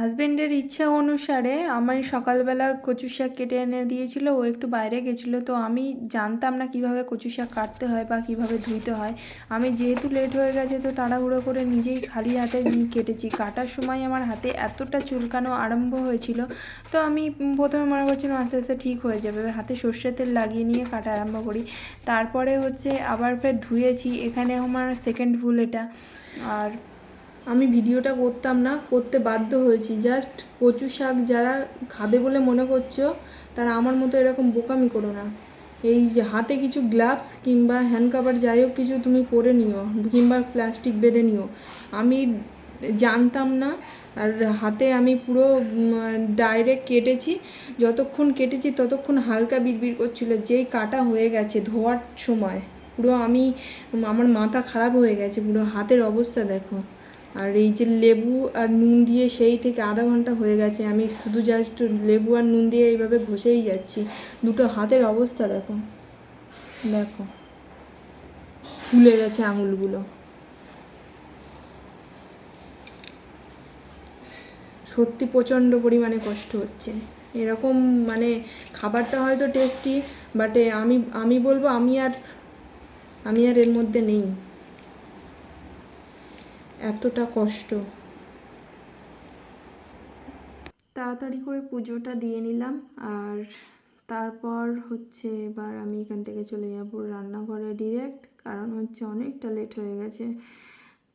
হাজবেন্ডের ইচ্ছা অনুসারে আমার সকালবেলা কচু শাক কেটে এনে দিয়েছিল, ও একটু বাইরে গেছিল, তো আমি জানতাম না কীভাবে কচু শাক কাটতে হয় বা কীভাবে ধুইতে হয়। আমি যেহেতু লেট হয়ে গেছে, তো তাড়াহুড়ো করে নিজেই খালি হাতে কেটেছি। কাটার সময় আমার হাতে এতটা চুলকানো আরম্ভ হয়েছিল, তো আমি প্রথমে মনে করছিলাম আস্তে আস্তে ঠিক হয়ে যাবে। হাতে সর্ষের তেল লাগিয়ে নিয়ে কাটা আরম্ভ করি। তারপরে হচ্ছে আবার ফের ধুয়েছি এখানে আমার সেকেন্ড ভুল এটা। আর আমি ভিডিওটা করতাম না, করতে বাধ্য হয়েছি। জাস্ট কচু শাক যারা খাবে বলে মনে করছ, তারা আমার মতো এরকম বোকামি করো না। এই হাতে কিছু গ্লাভস কিংবা হ্যান্ড কাভার যাই হোক কিছু তুমি পরে নিও, কিংবা প্লাস্টিক বেঁধে নিও। আমি জানতাম না, আর হাতে আমি পুরো ডাইরেক্ট কেটেছি। যতক্ষণ কেটেছি ততক্ষণ হালকা বিড়বিড় করছিল। যেই কাটা হয়ে গেছে ধোয়ার সময়, পুরো আমি, আমার মাথা খারাপ হয়ে গেছে, পুরো হাতের অবস্থা দেখো। আর এই যে লেবু আর নুন দিয়ে সেই থেকে আধা ঘণ্টা হয়ে গেছে, আমি শুধু জাস্ট লেবু আর নুন দিয়ে এইভাবে ঘষেই যাচ্ছি। দুটো হাতের অবস্থা দেখো। দেখো। ফুলে গেছে আঙুলগুলো। সত্যি প্রচণ্ড পরিমাণে কষ্ট হচ্ছে। এরকম মানে খাবারটা হয়তো টেস্টি বাট আমি আমি বলব আমি আর আমি আর এর মধ্যে নেই। এতটা কষ্ট। তাড়াতাড়ি করে পুজোটা দিয়ে নিলাম, আর তারপর হচ্ছে এবার আমি এখান থেকে চলে যাব রান্নাঘরে ডিরেক্ট কারণ হচ্ছে অনেকটা লেট হয়ে গেছে।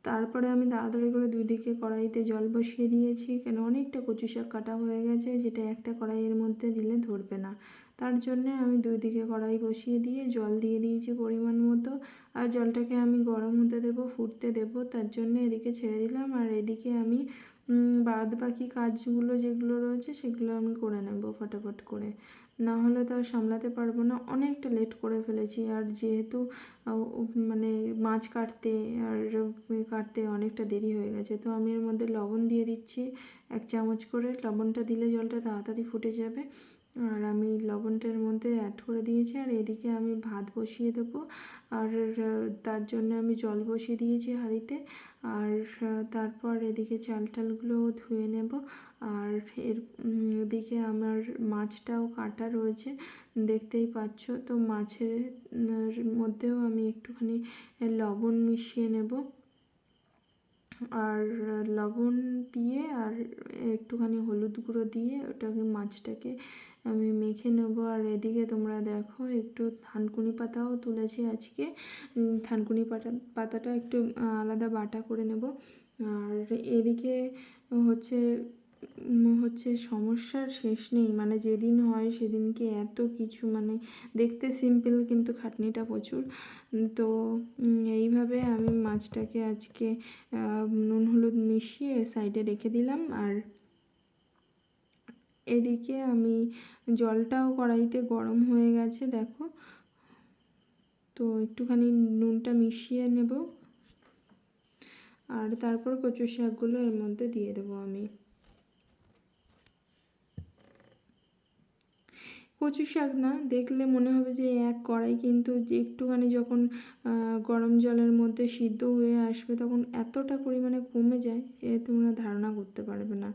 তারপরে আমি তাড়াতাড়ি করে দুই দিকে কড়াইতে জল বসিয়ে দিয়েছি, কেন অনেকটা কচু শাক কাটা হয়ে গেছে, যেটা একটা কড়াইয়ের মধ্যে দিলে ধরবে না। তার জন্যে আমি দুই দিকে কড়াই বসিয়ে দিয়ে জল দিয়ে দিয়েছি পরিমাণ মতো। আর জলটাকে আমি গরম হতে দেবো, ফুটতে দেবো, তার জন্য এদিকে ছেড়ে দিলাম। আর এদিকে আমি বাদ বাকি কাজগুলো যেগুলো রয়েছে সেগুলো আমি করে নেব ফটাফট করে। না হলে তো আর সামলাতে পারব না, অনেকটা লেট করে ফেলেছি। আর যেহেতু মানে মাছ কাটতে আর কাটতে অনেকটা দেরি হয়ে গেছে, তো আমি এর মধ্যে লবণ দিয়ে দিচ্ছি। এক চামচ করে লবণটা দিলে জলটা তাড়াতাড়ি ফুটে যাবে। আর আমি লবণটার মধ্যে অ্যাড করে দিয়েছি, আর এদিকে আমি ভাত বসিয়ে দেবো। আর তার জন্য আমি জল বসিয়ে দিয়েছি হাঁড়িতে। আর তারপর এদিকে চাল টালগুলো ধুয়ে নেব। আর এর এদিকে আমার মাছটাও কাটা রয়েছে, দেখতেই পাচ্ছ। তো মাছের মধ্যেও আমি একটুখানি লবণ মিশিয়ে নেব। আর লবণ দিয়ে আর একটুখানি হলুদ গুঁড়ো দিয়ে ওটাকে মাছটাকে আমি মেখে নেব। আর এদিকে তোমরা দেখো একটু থানকুনি পাতাও তুলেছি আজকে। থানকুনি পাতা পাতাটা একটু আলাদা বাটা করে নেব। আর এদিকে হচ্ছে হচ্ছে সমস্যার শেষ নেই। মানে যেদিন হয় সেদিনকে এত কিছু মানে দেখতে সিম্পল কিন্তু খাটনিটা প্রচুর। তো এইভাবে আমি মাছটাকে আজকে নুন হলুদ মিশিয়ে সাইডে রেখে দিলাম। আর এদিকে আমি জলটাও কড়াইতে গরম হয়ে গেছে, দেখো। তো একটুখানি নুনটা মিশিয়ে নেব। আর তারপর কচু শাকগুলো এর মধ্যে দিয়ে দেবো আমি। কচু শাক না দেখলে মনে হবে যে এক কড়াই, কিন্তু একটুখানি যখন গরম জলের মধ্যে সিদ্ধ হয়ে আসবে, তখন এতটা পরিমাণে কমে যায় সে তোমরা ধারণা করতে পারবে না।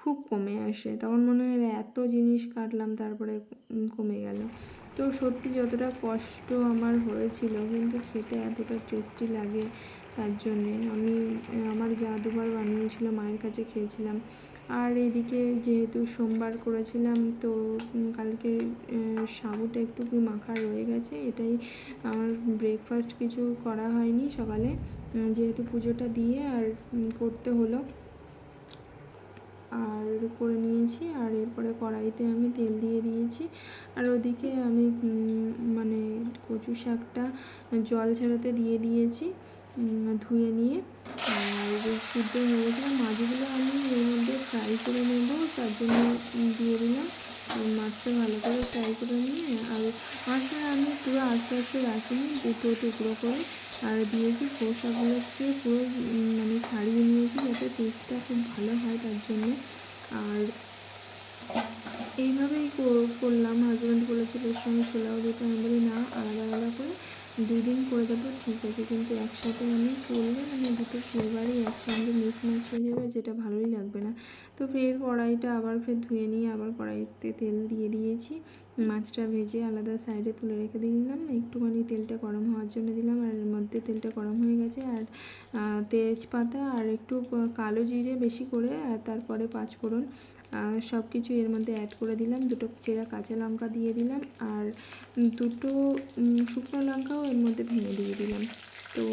খুব কমে আসে। তখন মনে হয় এত জিনিস কাটলাম, তারপরে কমে গেল। তো সত্যি যতটা কষ্ট আমার হয়েছিল, কিন্তু খেতে এতটা টেস্টি লাগে তার জন্যে। আমি, আমার যা দুবার বানিয়েছিল, মায়ের কাছে খেয়েছিলাম। আর এদিকে যেহেতু সোমবার করেছিলাম, তো কালকে সাবুটা একটু মাখা রয়ে গেছে, এটাই আমার ব্রেকফাস্ট কিছু করা হয়নি সকালে। যেহেতু পুজোটা দিয়ে আর করতে হলো। আর করে নিয়েছি, আর এরপরে কড়াইতে আমি তেল দিয়ে দিয়েছি। আর ওদিকে আমি মানে কচু শাকটা জল ছাড়াতে দিয়ে দিয়েছি ধুয়ে নিয়ে। আর সিদ্ধ হয়ে গেছিল। মাছগুলো আমি এর মধ্যে ফ্রাই করে নেব, তার জন্য দিয়ে দিলাম। মাছটা ভালো করে ফ্রাই করে নিয়ে, আর মাছটা আমি পুরো আস্তে আস্তে রাখিনি দুটো টুকরো করে। আর দিয়েছি খোসাগুলোকে পুরো মানে ছাড়িয়ে নিয়েছি যাতে টেস্টটা খুব ভালো হয় তার জন্য। আর এইভাবেই করলাম। হাজব্যান্ড বলেছিল সঙ্গে ছোলাও দিতে আমি না। আলাদা আলাদা করে দুই দিন করে দেবো, ঠিক আছে, কিন্তু একসাথে আমি করলে মানে দুটো ফ্লেভারই একসঙ্গে মিক্স ম্যাচ হয়ে যাবে, যেটা ভালোই লাগবে না। তো ফের কড়াইটা আবার ফের ধুয়ে নিয়ে, আবার কড়াইতে তেল দিয়ে দিয়েছি। মাছটা ভেজে আলাদা সাইডে তুলে রেখে দিলাম। একটুখানি তেলটা গরম হওয়ার জন্য দিলাম আর এর মধ্যে তেলটা গরম হয়ে গেছে আর তেজপাতা আর একটু কালো জিরে বেশি করে আর তারপরে পাঁচফোড়ন সব কিছু এর মধ্যে অ্যাড করে দিলাম। দুটো চেরা কাঁচা লঙ্কা দিয়ে দিলাম আর দুটো শুকনো লঙ্কাও এর মধ্যে ভেঙে দিয়ে দিলাম। তো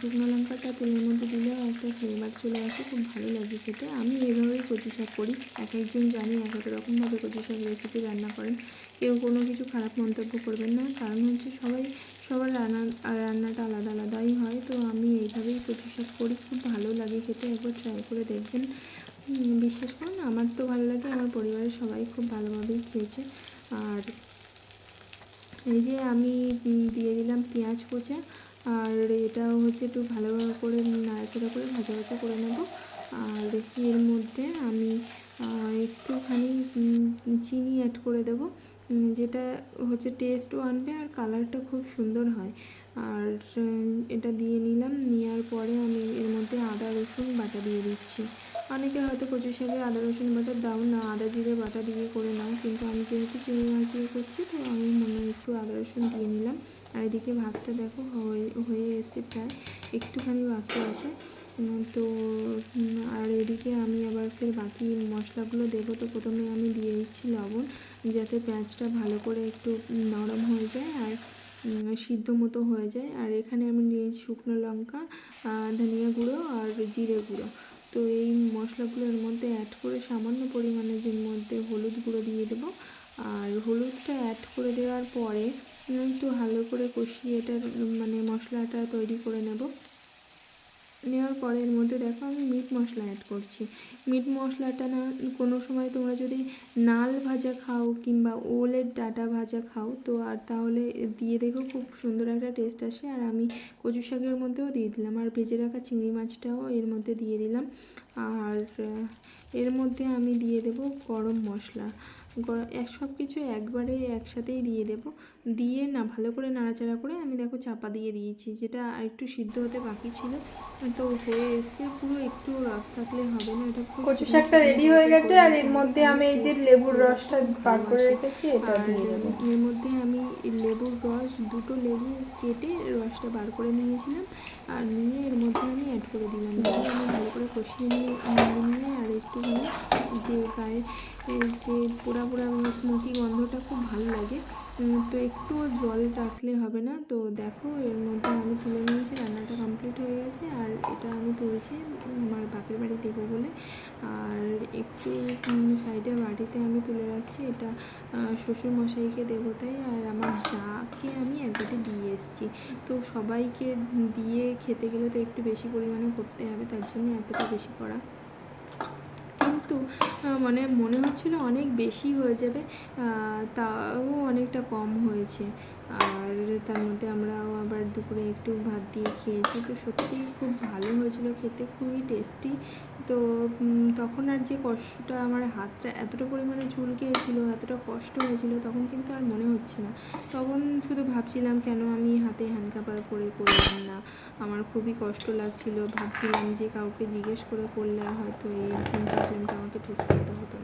শুকনো লঙ্কাটা তেলের মধ্যে দিলেও একটা ফ্লেভার চলে আসে, খুব ভালো লাগে খেতে। আমি এইভাবেই কচু শাক করি। এক একজন জানি, এক এক রকমভাবে কচু শাক রেসিপি রান্না করেন। কেউ কোনো কিছু খারাপ মন্তব্য করবেন না। কারণ হচ্ছে সবাই, সবার রান্না, রান্নাটা আলাদা আলাদাই হয়। তো আমি এইভাবেই কচু শাক করি। খুব ভালো লাগে খেতে। একবার ট্রাই করে দেখবেন। বিশ্বাস করুন, আমার তো ভালো লাগে। আমার পরিবারের সবাই খুব ভালোভাবেই খেয়েছে। আর এই যে আমি দিয়ে দিলাম পেঁয়াজ কুচা। আর এটাও হচ্ছে একটু ভালোভাবে করে নাড়াচাড়া করে ভাজা ভাজা করে নেব। আর এর মধ্যে আমি একটুখানি চিনি অ্যাড করে দেব যেটা হচ্ছে টেস্টও আনবে আর কালারটা খুব সুন্দর হয়। আর এটা দিয়ে নিলাম, নেওয়ার পরে আমি এর মধ্যে আদা রসুন বাটা দিয়ে দিচ্ছি। অনেকে হয়তো কচু শাকে আদা রসুন বাটা দাও না, আদা জিরে বাটা দিয়ে করে নাও, কিন্তু আমি যেহেতু চিংড়ি মাছ দিয়ে করছি, তো আমি মনে একটু আদা রসুন দিয়ে নিলাম। আর এদিকে ভাতটা দেখো হয়ে হয়ে এসছে প্রায় একটুখানি বাকি আছে। তো আর এদিকে আমি আবার ফের বাকি মশলাগুলো দেবো। তো প্রথমে আমি দিয়ে দিচ্ছি লবণ, যাতে পেঁয়াজটা ভালো করে একটু নরম হয়ে যায় আর সিদ্ধ মতো হয়ে যায়। আর এখানে আমি নিয়েছি শুকনো লঙ্কা ধনিয়া গুঁড়ো আর জিরে গুঁড়ো। তো এই মশলাগুলোর মধ্যে অ্যাড করে সামান্য পরিমাণে মধ্যে হলুদ গুঁড়ো দিয়ে দেবো। আর হলুদটা অ্যাড করে দেওয়ার পরে একটু ভালো করে কষিয়ে এটার মানে মশলাটা তৈরি করে নেব। নেওয়ার পরে এর মধ্যে দেখো আমি মিট মশলা অ্যাড করছি। মিট মশলাটা না, কোনো সময় তোমরা যদি নাল ভাজা খাও কিংবা ওলের ডাটা ভাজা খাও, তো আর তাহলে দিয়ে দেখো খুব সুন্দর একটা টেস্ট আসে। আর আমি কচু শাকের মধ্যেও দিয়ে দিলাম। আর ভেজে রাখা চিংড়ি মাছটাও এর মধ্যে দিয়ে দিলাম। আর এর মধ্যে আমি দিয়ে দেব গরম মশলা। এক সব কিছু একবারে একসাথেই দিয়ে দেব। দিয়ে না ভালো করে নাড়াচাড়া করে আমি দেখো চাপা দিয়ে দিয়েছি যেটা আর একটু সিদ্ধ হতে বাকি ছিল। তো হয়ে এসছে পুরো একটু রস থাকলে হবে না এটা কচু শাকটা রেডি হয়ে গেছে আর এর মধ্যে আমি এই যে লেবুর রসটা বার করে। রেখেছি এটা দিয়ে দেবো। এর মধ্যে আমি লেবুর রস দুটো লেবু কেটে রসটা বার করে নিয়েছিলাম। আর নিয়ে এর মধ্যে আমি অ্যাড করে দিলাম। আমি ভালো করে কষিয়ে নিয়ে নিয়ে আর একটুখানি যে গায়ে যে পোড়া পোড়া স্মুতি গন্ধটা খুব ভালো লাগে। তো একটু জল রাখলে হবে না। তো দেখো, এর মধ্যে আমি তুলে নিয়েছি, রান্নাটা কমপ্লিট হয়ে গেছে। আর এটা আমি তুলছি, আমার বাপের বাড়ি দেবো বলে। আর একটু সাইডে বাড়িতে আমি তুলে রাখছি। এটা শ্বশুর মশাইকে দেবো তাই। আর আমার যাকে আমি এক বাটি দিয়ে এসেছি। তো সবাইকে দিয়ে খেতে গেলে তো একটু বেশি পরিমাণে করতে হবে, তার জন্য এতটা বেশি করা। কিন্তু মানে মনে হচ্ছিল অনেক বেশি হয়ে যাবে তাও অনেকটা কম হয়েছে। আর তার মধ্যে আমরাও আবার দুপুরে একটু ভাত দিয়ে খেয়েছি। তো সত্যিই খুব ভালো হয়েছিল খেতে, খুবই টেস্টি তো তখন আর যে কষ্টটা আমার হাতটা এতটা পরিমাণে চুলকেছিল এতটা কষ্ট হয়েছিল, তখন কিন্তু আর মনে হচ্ছে না। তখন শুধু ভাবছিলাম কেন আমি হাতে হ্যান্ডকাপার করে করলাম না। আমার খুবই কষ্ট লাগছিল। ভাবছিলাম যে কাউকে জিজ্ঞেস করে করলে হয়তো এই প্রবলেমটা আমাকে ফেস করতে হতো।